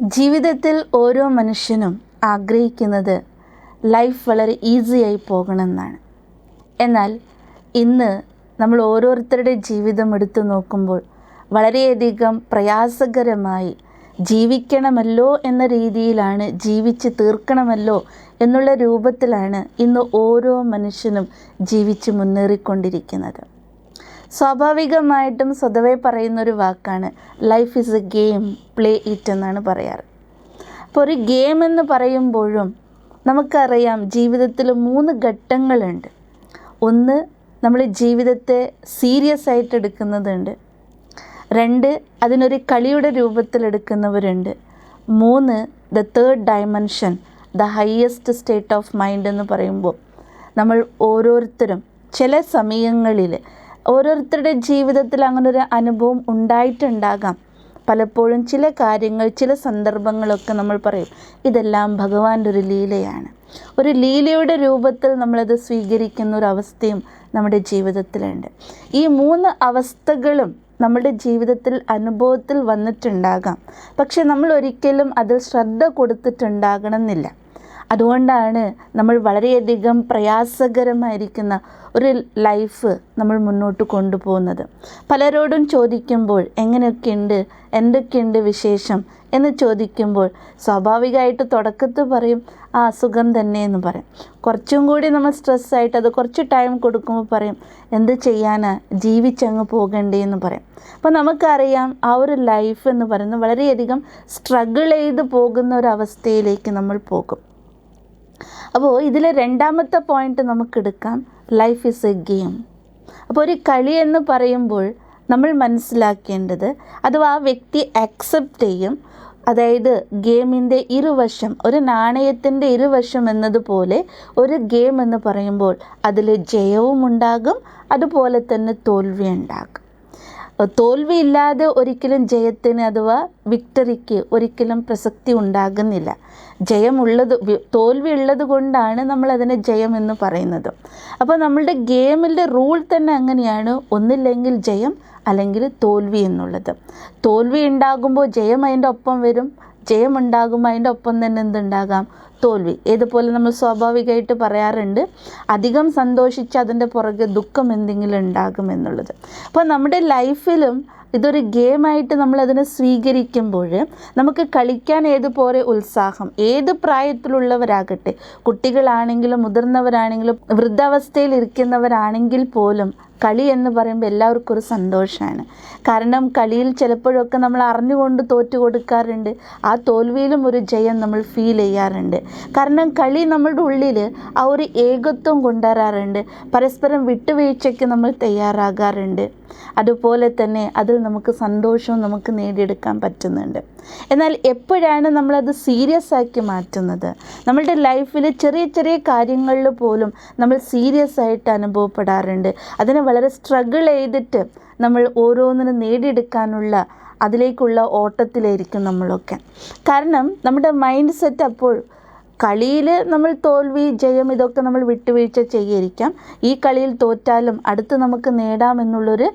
ജീവിതത്തിൽ ഓരോ മനുഷ്യനും ആഗ്രഹിക്കുന്നത് ലൈഫ് വളരെ ഈസിയായി പോകണമെന്നാണ്. എന്നാൽ ഇന്ന് നമ്മൾ ഓരോരുത്തരുടെ ജീവിതം എടുത്തു നോക്കുമ്പോൾ വളരെയധികം പ്രയാസകരമായി ജീവിക്കണമല്ലോ എന്ന രീതിയിലാണ് ജീവിച്ച് തീർക്കണമല്ലോ എന്നുള്ള രൂപത്തിലാണ് ഇന്ന് ഓരോ മനുഷ്യനും ജീവിച്ച് മുന്നേറിക്കൊണ്ടിരിക്കുന്നത്. സ്വാഭാവികമായിട്ടും സ്വതവേ പറയുന്നൊരു വാക്കാണ്. Life is a game play it എന്നാണ് പറയാറ്. അപ്പോൾ ഒരു ഗെയിം എന്ന് പറയുമ്പോഴും നമുക്കറിയാം ജീവിതത്തിൽ മൂന്ന് ഘട്ടങ്ങളുണ്ട്. ഒന്ന് നമ്മൾ ജീവിതത്തെ സീരിയസ് ആയിട്ട് എടുക്കുന്നതുണ്ട്. രണ്ട് അതിനൊരു കളിയുടെ രൂപത്തിലെടുക്കുന്നവരുണ്ട് മൂന്ന് the third dimension the highest state of mind എന്ന് പറയുമ്പോൾ നമ്മൾ ഓരോരുത്തരും ചില സമയങ്ങളിൽ ഓരോരുത്തരുടെ ജീവിതത്തിൽ അങ്ങനെ ഒരു അനുഭവം ഉണ്ടായിട്ടുണ്ടാകാം. പലപ്പോഴും ചില കാര്യങ്ങൾ ചില സന്ദർഭങ്ങളൊക്കെ നമ്മൾ പറയും ഇതെല്ലാം ഭഗവാന്റെ ഒരു ലീലയാണ്. ഒരു ലീലയുടെ രൂപത്തിൽ നമ്മളത് സ്വീകരിക്കുന്ന ഒരു അവസ്ഥയും നമ്മുടെ ജീവിതത്തിലുണ്ട്. ഈ മൂന്ന് അവസ്ഥകളും നമ്മുടെ ജീവിതത്തിൽ അനുഭവത്തിൽ വന്നിട്ടുണ്ടാകാം. പക്ഷെ നമ്മൾ ഒരിക്കലും അതിൽ ശ്രദ്ധ കൊടുത്തിട്ടുണ്ടാകണമെന്നില്ല. അതുകൊണ്ടാണ് നമ്മൾ വളരെയധികം പ്രയാസകരമായിരിക്കുന്ന ഒരു ലൈഫ് നമ്മൾ മുന്നോട്ട് കൊണ്ടുപോകുന്നത്. പലരോടും ചോദിക്കുമ്പോൾ എങ്ങനെയൊക്കെയുണ്ട് എന്തൊക്കെയുണ്ട് വിശേഷം എന്ന് ചോദിക്കുമ്പോൾ സ്വാഭാവികമായിട്ട് തുടക്കത്തിൽ പറയും ആ അസുഖം തന്നെ എന്ന് പറയും. കുറച്ചും കൂടി നമ്മൾ സ്ട്രെസ്സായിട്ട് അത് കുറച്ച് ടൈം കൊടുക്കുമ്പോൾ പറയും എന്ത് ചെയ്യാനാ? ജീവിച്ചങ്ങ് പോകണ്ടേ എന്ന് പറയും. അപ്പോൾ നമുക്കറിയാം ആ ഒരു ലൈഫ് എന്ന് പറയുന്നത് വളരെയധികം സ്ട്രഗിൾ ചെയ്ത് പോകുന്ന ഒരു അവസ്ഥയിലേക്ക് നമ്മൾ പോകും. അപ്പോൾ ഇതിലെ രണ്ടാമത്തെ പോയിന്റ് നമുക്കെടുക്കാം. ലൈഫ് ഈസ് എ ഗെയിം അപ്പോൾ ഒരു കളി എന്ന് പറയുമ്പോൾ നമ്മൾ മനസ്സിലാക്കേണ്ടത് അഥവാ ആ വ്യക്തി അക്സെപ്റ്റ് ചെയ്യും. അതായത് ഗെയിമിന്റെ ഇരുവശം ഒരു നാണയത്തിന്റെ ഇരുവശം എന്നതുപോലെ ഒരു ഗെയിം എന്ന് പറയുമ്പോൾ അതിൽ ജയവും ഉണ്ടാകും. അതുപോലെ തന്നെ തോൽവി ഉണ്ടാകും. തോൽവിയില്ലാതെ ഒരിക്കലും ജയത്തിന് അഥവാ വിക്ടറിക്ക് ഒരിക്കലും പ്രസക്തി ഉണ്ടാകുന്നില്ല. ജയമുള്ളത് തോൽവി ഉള്ളത് കൊണ്ടാണ് നമ്മൾ അതിനെ ജയം എന്ന് പറയുന്നത്. അപ്പോൾ നമ്മളുടെ ഗെയിമിന്റെ റൂൾ തന്നെ അങ്ങനെയാണ്. ഒന്നില്ലെങ്കിൽ ജയം അല്ലെങ്കിൽ തോൽവി എന്നുള്ളത്. തോൽവി ഉണ്ടാകുമ്പോൾ ജയം അതിന്റെ ഒപ്പം വരും. ജയം ഉണ്ടാകുമ്പോൾ അതിന്റെ ഒപ്പം തന്നെ എന്തുണ്ടാകാം? തോൽവി. ഏതുപോലെ നമ്മൾ സ്വാഭാവികമായിട്ട് പറയാറുണ്ട്. അധികം സന്തോഷിച്ച് അതിന്റെ പുറകെ ദുഃഖം എന്തെങ്കിലും ഉണ്ടാകും എന്നുള്ളത്. അപ്പോൾ നമ്മുടെ ലൈഫിലും ഇതൊരു ഗെയിമായിട്ട് നമ്മൾ അതിനെ സ്വീകരിക്കുമ്പോൾ നമുക്ക് കളിക്കാൻ ഏതുപോലെ ഉത്സാഹം ഏത് പ്രായത്തിലുള്ളവരാകട്ടെ കുട്ടികളാണെങ്കിലും മുതിർന്നവരാണെങ്കിലും വൃദ്ധാവസ്ഥയിൽ ഇരിക്കുന്നവരാണെങ്കിൽ പോലും കളി എന്ന് പറയുമ്പോൾ എല്ലാവർക്കും ഒരു സന്തോഷമാണ് കാരണം കളിയിൽ ചിലപ്പോഴൊക്കെ നമ്മൾ അറിഞ്ഞുകൊണ്ട് തോറ്റു കൊടുക്കാറുണ്ട്. ആ തോൽവിയിലും ഒരു ജയം നമ്മൾ ഫീൽ ചെയ്യാറുണ്ട്. കാരണം കളി നമ്മളുടെ ഉള്ളിൽ ആ ഒരു ഏകത്വം കൊണ്ടുവരാറുണ്ട്. പരസ്പരം വിട്ടുവീഴ്ചയ്ക്ക് നമ്മൾ തയ്യാറാകാറുണ്ട്. അതുപോലെ തന്നെ അതിൽ നമുക്ക് സന്തോഷവും നമുക്ക് നേടിയെടുക്കാൻ പറ്റുന്നുണ്ട്. എന്നാൽ എപ്പോഴാണ് നമ്മളത് സീരിയസ് ആക്കി മാറ്റുന്നത്? നമ്മളുടെ ലൈഫിൽ ചെറിയ ചെറിയ കാര്യങ്ങളിൽ പോലും നമ്മൾ സീരിയസ് ആയിട്ട് അനുഭവപ്പെടാറുണ്ട്. അതിനെ വളരെ സ്ട്രഗിൾ ചെയ്തിട്ട് നമ്മൾ ഓരോന്നിനും നേടിയെടുക്കാനുള്ള അതിലേക്കുള്ള ഓട്ടത്തിലായിരിക്കും നമ്മളൊക്കെ. കാരണം നമ്മുടെ മൈൻഡ് സെറ്റ് അപ്പോൾ കളിയിൽ നമ്മൾ തോൽവി ജയം ഇതൊക്കെ നമ്മൾ വിട്ടുവീഴ്ച ചെയ്യായിരിക്കാം. ഈ കളിയിൽ തോറ്റാലും അടുത്ത് നമുക്ക് നേടാമെന്നുള്ളൊരു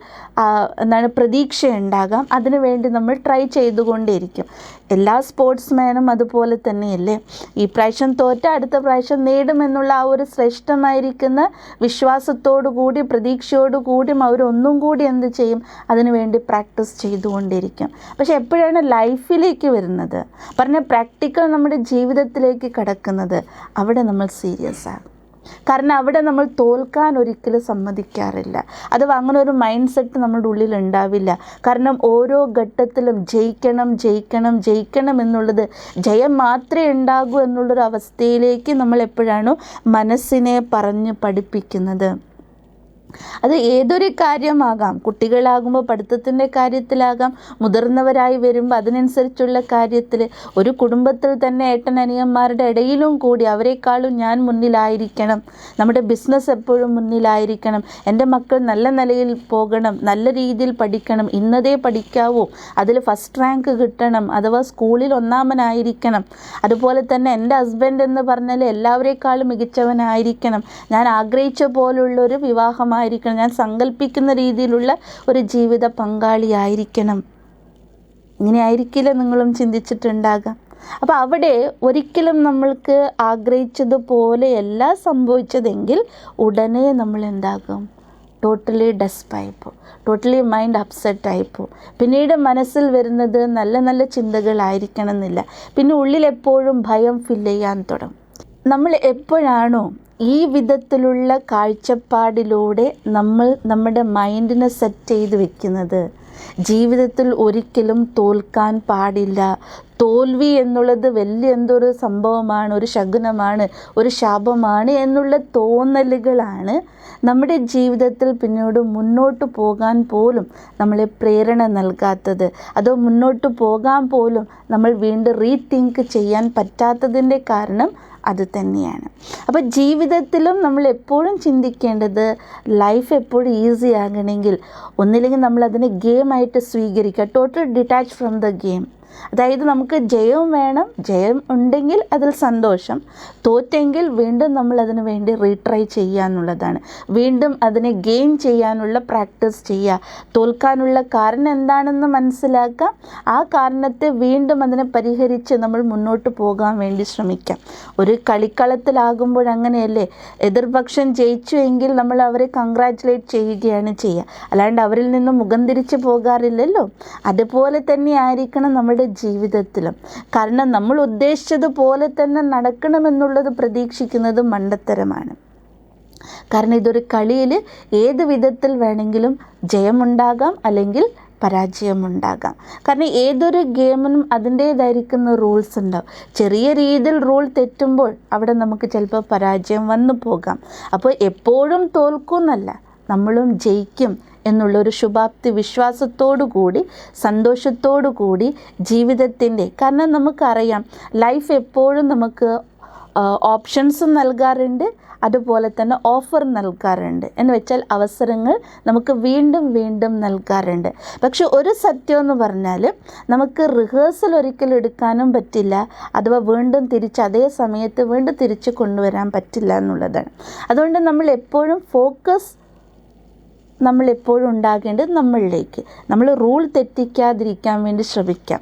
എന്താണ് പ്രതീക്ഷ ഉണ്ടാകാം അതിനുവേണ്ടി നമ്മൾ ട്രൈ ചെയ്തുകൊണ്ടേയിരിക്കും. എല്ലാ സ്പോർട്സ്മാനും അതുപോലെ തന്നെയല്ലേ? ഈ പ്രാവശ്യം തോറ്റ അടുത്ത പ്രാവശ്യം നേടുമെന്നുള്ള ആ ഒരു ശ്രേഷ്ഠമായിരിക്കുന്ന വിശ്വാസത്തോടു കൂടി പ്രതീക്ഷയോടു കൂടിയും അവരൊന്നും കൂടി എന്ത് ചെയ്യും? അതിനുവേണ്ടി പ്രാക്ടീസ് ചെയ്തുകൊണ്ടിരിക്കും പക്ഷെ എപ്പോഴാണ് ലൈഫിലേക്ക് വരുന്നത്? പറഞ്ഞ പ്രാക്ടിക്കൽ നമ്മുടെ ജീവിതത്തിലേക്ക് കിടക്കുന്നത് അവിടെ നമ്മൾ സീരിയസ് ആകും കാരണം അവിടെ നമ്മൾ തോൽക്കാൻ ഒരിക്കലും സമ്മതിക്കാറില്ല. അഥവാ അങ്ങനെ ഒരു മൈൻഡ് സെറ്റ് നമ്മുടെ ഉള്ളിൽ ഉണ്ടാവില്ല. കാരണം ഓരോ ഘട്ടത്തിലും ജയിക്കണം ജയിക്കണം ജയിക്കണം എന്നുള്ളത് ജയം മാത്രമേ ഉണ്ടാകൂ എന്നുള്ളൊരു അവസ്ഥയിലേക്ക് നമ്മൾ എപ്പോഴാണോ മനസ്സിനെ പറഞ്ഞ് പഠിപ്പിക്കുന്നത്. അത് ഏതൊരു കാര്യമാകാം. കുട്ടികളാകുമ്പോൾ പഠിത്തത്തിന്റെ കാര്യത്തിലാകാം. മുതിർന്നവരായി വരുമ്പോൾ അതിനനുസരിച്ചുള്ള കാര്യത്തിൽ ഒരു കുടുംബത്തിൽ തന്നെ ഏട്ടൻ അനിയന്മാരുടെ ഇടയിലും കൂടി അവരെക്കാളും ഞാൻ മുന്നിലായിരിക്കണം. നമ്മുടെ ബിസിനസ് എപ്പോഴും മുന്നിലായിരിക്കണം. എന്റെ മക്കൾ നല്ല നിലയിൽ പോകണം നല്ല രീതിയിൽ പഠിക്കണം ഇന്നതേ പഠിക്കാവൂ. അതിൽ ഫസ്റ്റ് റാങ്ക് കിട്ടണം അഥവാ സ്കൂളിൽ ഒന്നാമനായിരിക്കണം. അതുപോലെ തന്നെ എന്റെ ഹസ്ബൻഡ് എന്ന് പറഞ്ഞാൽ എല്ലാവരെക്കാളും മികച്ചവനായിരിക്കണം. ഞാൻ ആഗ്രഹിച്ച പോലുള്ളൊരു വിവാഹമായി ആയിരിക്കണം. ഞാൻ സങ്കല്പിക്കുന്ന രീതിയിലുള്ള ഒരു ജീവിത പങ്കാളിയായിരിക്കണം. ഇങ്ങനെ ആയിരിക്കില്ല നിങ്ങളും ചിന്തിച്ചിട്ടുണ്ടാകാം. അപ്പോൾ അവിടെ ഒരിക്കലും നമ്മൾക്ക് ആഗ്രഹിച്ചതുപോലെയല്ല സംഭവിച്ചതെങ്കിൽ ഉടനെ നമ്മൾ എന്താകും? ടോട്ടലി ഡെസ്പായിപ്പോൾ ടോട്ടലി മൈൻഡ് അപ്സെറ്റായിപ്പോൾ പിന്നീട് മനസ്സിൽ വരുന്നത് നല്ല നല്ല ചിന്തകളായിരിക്കണം എന്നില്ല പിന്നെ ഉള്ളിൽ എപ്പോഴും ഭയം ഫില്ല് ചെയ്യാൻ തുടങ്ങും. നമ്മൾ എപ്പോഴാണോ ഈ വിധത്തിലുള്ള കാഴ്ചപ്പാടിലൂടെ നമ്മൾ നമ്മുടെ മൈൻഡിനെ സെറ്റ് ചെയ്ത് വെക്കുന്നത്. ജീവിതത്തിൽ ഒരിക്കലും തോൽക്കാൻ പാടില്ല. തോൽവി എന്നുള്ളത് വലിയ എന്തൊരു സംഭവമാണ് ഒരു ശകുനമാണ് ഒരു ശാപമാണ് എന്നുള്ള തോന്നലുകളാണ് നമ്മുടെ ജീവിതത്തിൽ പിന്നീട് മുന്നോട്ട് പോകാൻ പോലും നമ്മളെ പ്രേരണ നൽകാത്തത്. അതോ മുന്നോട്ട് പോകാൻ പോലും നമ്മൾ വീണ്ടും റീതിങ്ക് ചെയ്യാൻ പറ്റാത്തതിന്റെ കാരണം അത് തന്നെയാണ്. അപ്പോൾ ജീവിതത്തിലും നമ്മൾ എപ്പോഴും ചിന്തിക്കേണ്ടത് ലൈഫ് എപ്പോഴും ഈസി ആകണമെങ്കിൽ ഒന്നില്ലെങ്കിൽ നമ്മൾ അതിനെ ഗെയിമായിട്ട് സ്വീകരിക്കുക. Total detach from the game അതായത് നമുക്ക് ജയവും വേണം ജയം ഉണ്ടെങ്കിൽ അതിൽ സന്തോഷം തോറ്റെങ്കിൽ വീണ്ടും നമ്മൾ അതിന് വേണ്ടി റീട്രൈ ചെയ്യുക എന്നുള്ളതാണ്. വീണ്ടും അതിനെ ഗെയിൻ ചെയ്യാനുള്ള പ്രാക്ടീസ് ചെയ്യുക. തോൽക്കാനുള്ള കാരണം എന്താണെന്ന് മനസ്സിലാക്കാം ആ കാരണത്തെ വീണ്ടും അതിനെ പരിഹരിച്ച് നമ്മൾ മുന്നോട്ട് പോകാൻ വേണ്ടി ശ്രമിക്കാം. ഒരു കളിക്കളത്തിലാകുമ്പോൾ അങ്ങനെയല്ലേ? എതിർപക്ഷം ജയിച്ചു എങ്കിൽ നമ്മൾ അവരെ കൺഗ്രാറ്റുലേറ്റ് ചെയ്യുകയാണ് ചെയ്യുക. അല്ലാണ്ട് അവരിൽ നിന്ന് മുഖം തിരിച്ച് പോകാറില്ലല്ലോ? അതുപോലെ തന്നെ ആയിരിക്കണം നമ്മുടെ ജീവിതത്തിലും. കാരണം നമ്മൾ ഉദ്ദേശിച്ചതുപോലെ തന്നെ നടക്കണമെന്നുള്ളത് പ്രതീക്ഷിക്കുന്നത് മണ്ടത്തരമാണ്. കാരണം ഇതൊരു കളിയിൽ ഏത് വിധത്തിൽ വേണമെങ്കിലും ജയമുണ്ടാകാം അല്ലെങ്കിൽ പരാജയമുണ്ടാകാം. കാരണം ഏതൊരു ഗെയിമിനും അതിന്റേതായിരിക്കുന്ന റൂൾസ് ഉണ്ടാവും. ചെറിയ രീതിയിൽ റൂൾ തെറ്റുമ്പോൾ അവിടെ നമുക്ക് ചിലപ്പോൾ പരാജയം വന്നു പോകാം. അപ്പോൾ എപ്പോഴും തോൽക്കുമെന്നല്ല നമ്മളും ജയിക്കും. എന്നുള്ളൊരു ശുഭാപ്തി വിശ്വാസത്തോടു കൂടി സന്തോഷത്തോടു കൂടി ജീവിതത്തിന്റെ കാരണം നമുക്കറിയാം ലൈഫ് എപ്പോഴും നമുക്ക് ഓപ്ഷൻസും നൽകാറുണ്ട് അതുപോലെ തന്നെ ഓഫർ നൽകാറുണ്ട്. എന്ന് വെച്ചാൽ അവസരങ്ങൾ നമുക്ക് വീണ്ടും വീണ്ടും നൽകാറുണ്ട്. പക്ഷെ ഒരു സത്യം എന്ന് പറഞ്ഞാൽ നമുക്ക് റിഹേഴ്സൽ ഒരിക്കലും എടുക്കാനും പറ്റില്ല അഥവാ വീണ്ടും തിരിച്ച് അതേ സമയത്ത് വീണ്ടും തിരിച്ച് കൊണ്ടുവരാൻ പറ്റില്ല എന്നുള്ളതാണ്. അതുകൊണ്ട് നമ്മൾ എപ്പോഴും ഫോക്കസ് നമ്മൾ എപ്പോഴും ഉണ്ടാകേണ്ടത് നമ്മളിലേക്ക്. നമ്മൾ റൂൾ തെറ്റിക്കാതിരിക്കാൻ വേണ്ടി ശ്രമിക്കാം.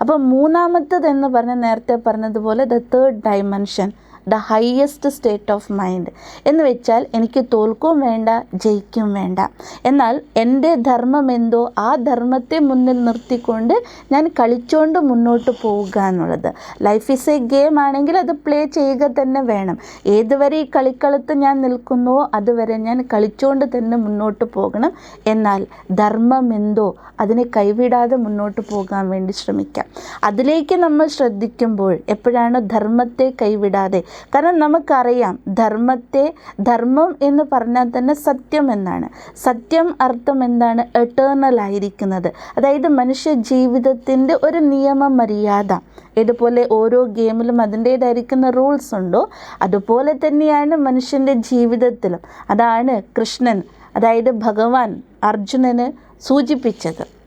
അപ്പോൾ മൂന്നാമത്തത് എന്ന് പറഞ്ഞ നേരത്തെ പറഞ്ഞതുപോലെ the third dimension the highest state of mind എന്ന് വെച്ചാൽ എനിക്ക് തോൽക്കും വേണ്ട ജയിക്കും വേണ്ട. എന്നാൽ എന്റെ ധർമ്മം എന്തോ ആ ധർമ്മത്തെ മുന്നിൽ നിർത്തിക്കൊണ്ട് ഞാൻ കളിച്ചുകൊണ്ട് മുന്നോട്ട് പോവുക എന്നുള്ളത്. ലൈഫ് ഈസ് എ ഗെയിം ആണെങ്കിൽ അത് പ്ലേ ചെയ്യുക തന്നെ വേണം. ഏതുവരെ ഈ കളിക്കളത്ത് ഞാൻ നിൽക്കുന്നുവോ അതുവരെ ഞാൻ കളിച്ചുകൊണ്ട് തന്നെ മുന്നോട്ട് പോകണം. എന്നാൽ ധർമ്മം എന്തോ അതിനെ കൈവിടാതെ മുന്നോട്ട് പോകാൻ വേണ്ടി ശ്രമിക്കാം. അതിലേക്ക് നമ്മൾ ശ്രദ്ധിക്കുമ്പോൾ എപ്പോഴാണ് ധർമ്മത്തെ കൈവിടാതെ കാരണം നമുക്കറിയാം ധർമ്മത്തെ ധർമ്മം എന്ന് പറഞ്ഞാൽ തന്നെ സത്യം എന്നാണ്. സത്യം അർത്ഥം എന്താണ്? എട്ടേണൽ ആയിരിക്കുന്നത്. അതായത് മനുഷ്യ ജീവിതത്തിന്റെ ഒരു നിയമ മര്യാദ. ഇതുപോലെ ഓരോ ഗെയിമിലും അതിന്റേതായിരിക്കുന്ന റൂൾസ് ഉണ്ടോ? അതുപോലെ തന്നെയാണ് മനുഷ്യന്റെ ജീവിതത്തിലും. അതാണ് കൃഷ്ണൻ അതായത് ഭഗവാൻ അർജുനന് സൂചിപ്പിച്ചത്.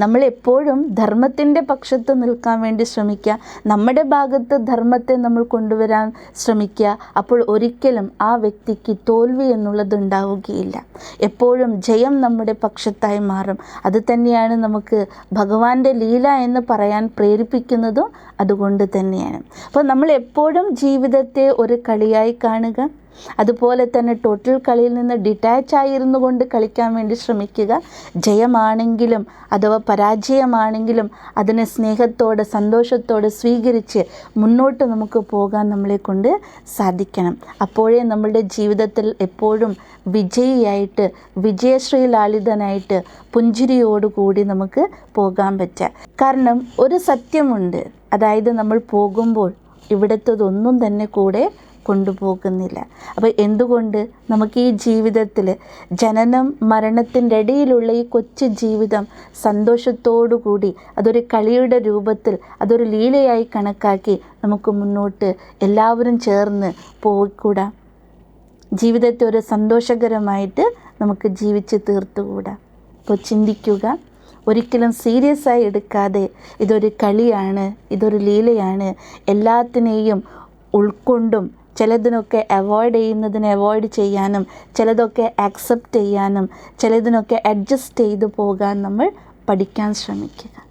നമ്മൾ എപ്പോഴും ധർമ്മത്തിന്റെ പക്ഷത്ത് നിൽക്കാൻ വേണ്ടി ശ്രമിക്കുക. നമ്മുടെ ഭാഗത്ത് ധർമ്മത്തെ നമ്മൾ കൊണ്ടുവരാൻ ശ്രമിക്കുക. അപ്പോൾ ഒരിക്കലും ആ വ്യക്തിക്ക് തോൽവി എന്നുള്ളത് ഉണ്ടാവുകയില്ല എപ്പോഴും ജയം നമ്മുടെ പക്ഷത്തായി മാറും. അത് തന്നെയാണ് നമുക്ക് ഭഗവാന്റെ ലീല എന്ന് പറയാൻ പ്രേരിപ്പിക്കുന്നതും അതുകൊണ്ട് തന്നെയാണ്. അപ്പോൾ നമ്മൾ എപ്പോഴും ജീവിതത്തെ ഒരു കളിയായി കാണുക. അതുപോലെ തന്നെ ടോട്ടൽ കളിയിൽ നിന്ന് ഡിറ്റാച്ച് ആയിരുന്നു കൊണ്ട് കളിക്കാൻ വേണ്ടി ശ്രമിക്കുക. ജയമാണെങ്കിലും അഥവാ പരാജയമാണെങ്കിലും അതിനെ സ്നേഹത്തോടെ സന്തോഷത്തോടെ സ്വീകരിച്ച് മുന്നോട്ട് നമുക്ക് പോകാൻ നമ്മളെ കൊണ്ട് സാധിക്കണം. അപ്പോഴേ നമ്മളുടെ ജീവിതത്തിൽ എപ്പോഴും വിജയിയായിട്ട് വിജയശ്രീ ലാളിതനായിട്ട് പുഞ്ചിരിയോടുകൂടി നമുക്ക് പോകാൻ പറ്റുക. കാരണം ഒരു സത്യമുണ്ട്. അതായത് നമ്മൾ പോകുമ്പോൾ ഇവിടുത്തതൊന്നും തന്നെ കൂടെ കൊണ്ടുപോകുന്നില്ല. അപ്പോൾ എന്തുകൊണ്ട് നമുക്ക് ഈ ജീവിതത്തിൽ ജനനം മരണത്തിന്റെ ഇടയിലുള്ള ഈ കൊച്ചു ജീവിതം സന്തോഷത്തോടു കൂടി അതൊരു കളിയുടെ രൂപത്തിൽ അതൊരു ലീലയായി കണക്കാക്കി നമുക്ക് മുന്നോട്ട് എല്ലാവരും ചേർന്ന് പോയിക്കൂടാ. ജീവിതത്തെ ഒരു സന്തോഷകരമായിട്ട് നമുക്ക് ജീവിച്ച് തീർത്തുകൂടാ. അപ്പോൾ ചിന്തിക്കുക ഒരിക്കലും സീരിയസ് ആയി എടുക്കാതെ ഇതൊരു കളിയാണ് ഇതൊരു ലീലയാണ് എല്ലാത്തിനെയും ഉൾക്കൊണ്ടും ചിലതിനൊക്കെ അവോയ്ഡ് ചെയ്യുന്നതിനെ അവോയ്ഡ് ചെയ്യാനും ചിലതൊക്കെ ആക്സെപ്റ്റ് ചെയ്യാനും ചിലതിനൊക്കെ അഡ്ജസ്റ്റ് ചെയ്തു പോകാൻ നമ്മൾ പഠിക്കാൻ ശ്രമിക്കുക.